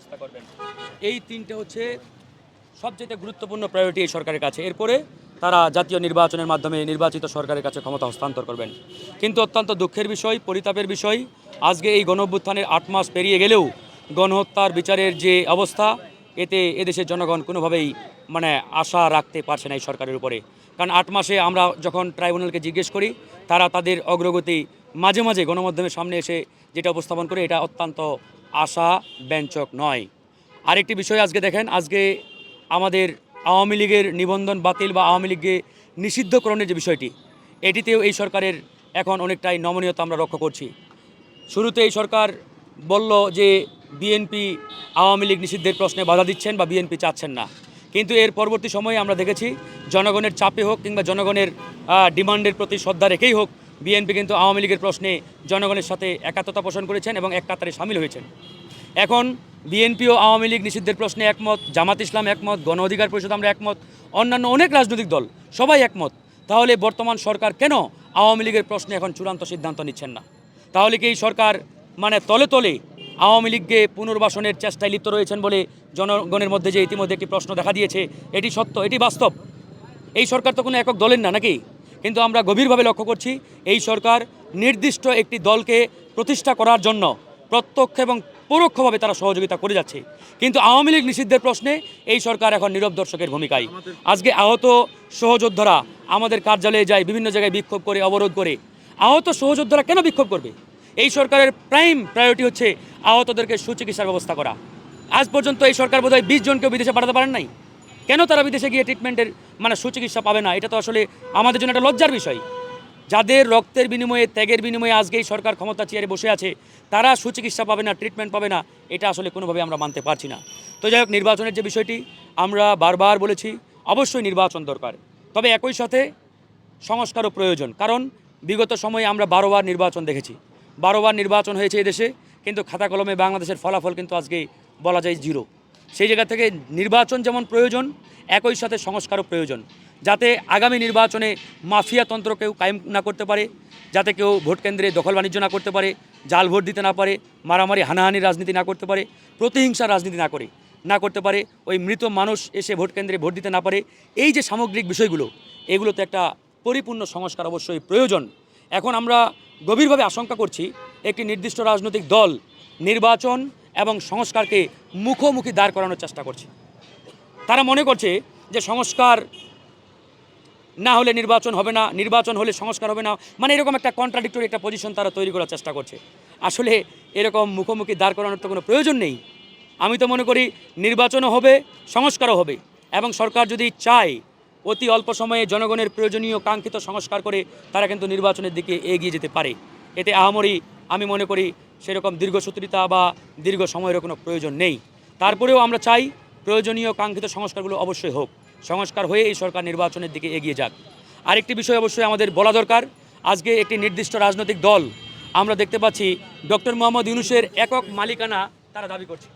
ব্যবস্থা করবেন। এই তিনটে হচ্ছে সবচেয়ে গুরুত্বপূর্ণ প্রায়োরিটি এই সরকারের কাছে। এরপরে তারা জাতীয় নির্বাচনের মাধ্যমে নির্বাচিত সরকারের কাছে ক্ষমতা হস্তান্তর করবেন। কিন্তু অত্যন্ত দুঃখের বিষয়, পরিতাপের বিষয়, আজকে এই গণ অভ্যুত্থানের আট মাস পেরিয়ে গেলেও গণহত্যার বিচারের যে অবস্থা, এতে এদেশের জনগণ কোনোভাবেই মানে আশা রাখতে পারছে না এই সরকারের উপরে। কারণ আট মাসে আমরা যখন ট্রাইব্যুনালকে জিজ্ঞেস করি, তারা তাদের অগ্রগতি মাঝে মাঝে গণমাধ্যমের সামনে এসে যেটা উপস্থাপন করে, এটা অত্যন্ত আশা ব্যঞ্চক নয়। আরেকটি বিষয় আজকে দেখেন, আজকে আমাদের আওয়ামী লীগের নিবন্ধন বাতিল বা আওয়ামী লীগকে নিষিদ্ধকরণের যে বিষয়টি, এটিতেও এই সরকারের এখন অনেকটাই নমনীয়তা আমরা লক্ষ্য করছি। শুরুতে এই সরকার বলল যে বিএনপি আওয়ামী লীগ নিষিদ্ধের প্রশ্নে বাধা দিচ্ছেন বা বিএনপি চাচ্ছেন না। কিন্তু এর পরবর্তী সময়ে আমরা দেখেছি, জনগণের চাপে হোক কিংবা জনগণের ডিমান্ডের প্রতি শ্রদ্ধা রেখেই হোক বিএনপি কিন্তু আওয়ামী লীগের প্রশ্নে জনগণের সাথে একাত্মতা পোষণ করেছেন এবং এক কাতারে সামিল হয়েছেন। এখন বিএনপি ও আওয়ামী লীগ নিষিদ্ধের প্রশ্নে একমত, জামাত ইসলাম একমত, গণ অধিকার পরিষদ আমরা একমত, অন্যান্য অনেক রাজনৈতিক দল সবাই একমত। তাহলে বর্তমান সরকার কেন আওয়ামী লীগের প্রশ্নে এখন চূড়ান্ত সিদ্ধান্ত নিচ্ছেন না? তাহলে কি এই সরকার মানে তলে তলে আওয়ামী লীগকে পুনর্বাসনের চেষ্টায় লিপ্ত রয়েছেন বলে জনগণের মধ্যে যে ইতিমধ্যে একটি প্রশ্ন দেখা দিয়েছে, এটি সত্য, এটি বাস্তব? এই সরকার তো কোনো একক দলের না, নাকি? কিন্তু আমরা গভীরভাবে লক্ষ্য করছি এই সরকার নির্দিষ্ট একটি দলকে প্রতিষ্ঠা করার জন্য প্রত্যক্ষ এবং পরোক্ষভাবে তারা সহযোগিতা করে যাচ্ছে। কিন্তু আওয়ামী লীগ নিষিদ্ধের প্রশ্নে এই সরকার এখন নীরব দর্শকের ভূমিকায়। আজকে আহত সহযোদ্ধারা আমাদের কার্যালয়ে যায়, বিভিন্ন জায়গায় বিক্ষোভ করে, অবরোধ করে। আহত সহযোদ্ধারা কেন বিক্ষোভ করবে? এই সরকারের প্রাইম প্রায়োরিটি হচ্ছে আহতদেরকে সুচিকিৎসার ব্যবস্থা করা। আজ পর্যন্ত এই সরকার বোধহয় বিশ জনকেও বিদেশে পাঠাতে পারেন নাই। কেন তারা বিদেশে গিয়ে ট্রিটমেন্টের মানে সুচিকিৎসা পাবে না? এটা তো আসলে আমাদের জন্য একটা লজ্জার বিষয়। যাদের রক্তের বিনিময়ে, ত্যাগের বিনিময়ে আজকে এই সরকার ক্ষমতা চেয়ারে বসে আছে, তারা সুচিকিৎসা পাবে না ট্রিটমেন্ট পাবে না, এটা আসলে কোনোভাবে আমরা মানতে পারছি না। তো যাই হোক, নির্বাচনের যে বিষয়টি, আমরা বারবার বলেছি, অবশ্যই নির্বাচন দরকার। তবে একই সাথে সংস্কারও প্রয়োজন, কারণ বিগত সময়ে আমরা বারোবার নির্বাচন দেখেছি। বারোবার নির্বাচন হয়েছে এদেশে কিন্তু খাতা কলমে বাংলাদেশের ফলাফল কিন্তু আজকে বলা যায় জিরো। সেই জায়গা থেকে নির্বাচন যেমন প্রয়োজন, একই সাথে সংস্কারও প্রয়োজন। যাতে আগামী নির্বাচনে মাফিয়াতন্ত্র কেউ কায়েম না করতে পারে, যাতে কেউ ভোট কেন্দ্রে দখল বাণিজ্য না করতে পারে, জাল ভোট দিতে না পারে, মারামারি, হানাহানি রাজনীতি না করতে পারে, প্রতিহিংসা রাজনীতি না করে, না করতে পারে, ওই মৃত মানুষ এসে ভোট কেন্দ্রে ভোট দিতে না পারে, এই যে সামগ্রিক বিষয়গুলো, এগুলোতে একটা পরিপূর্ণ সংস্কার অবশ্যই প্রয়োজন। এখন আমরা গভীরভাবে আশঙ্কা করছি, একটি নির্দিষ্ট রাজনৈতিক দল নির্বাচন এবং সংস্কারকে মুখোমুখি দাঁড় করানোর চেষ্টা করছে। তারা মনে করছে যে সংস্কার না হলে নির্বাচন হবে না, নির্বাচন হলে সংস্কার হবে না মানে এরকম একটা কন্ট্রাডিক্টরি একটা পজিশন তারা তৈরি করার চেষ্টা করছে। আসলে এরকম মুখোমুখি দাঁড় করানোর তো কোনো প্রয়োজন নেই। আমি তো মনে করি নির্বাচনও হবে, সংস্কারও হবে এবং সরকার যদি চায় অতি অল্প সময়ে জনগণের প্রয়োজনীয় কাঙ্ক্ষিত সংস্কার করে তারা কিন্তু নির্বাচনের দিকে এগিয়ে যেতে পারে। এতে আহামরি আমি মনে করি সেরকম দীর্ঘসূত্রিতা বা দীর্ঘ সময়ের কোনো প্রয়োজন নেই। তারপরেও আমরা চাই প্রয়োজনীয় কাঙ্ক্ষিত সংস্কারগুলো অবশ্যই হোক। সংস্কার হয়ে এই সরকার নির্বাচনের দিকে এগিয়ে যাক। আরেকটি বিষয় অবশ্যই আমাদের বলা দরকার। আজকে একটি নির্দিষ্ট রাজনৈতিক দল, আমরা দেখতে পাচ্ছি ডক্টর মোহাম্মদ ইউনুসের একক মালিকানা তারা দাবি করছে।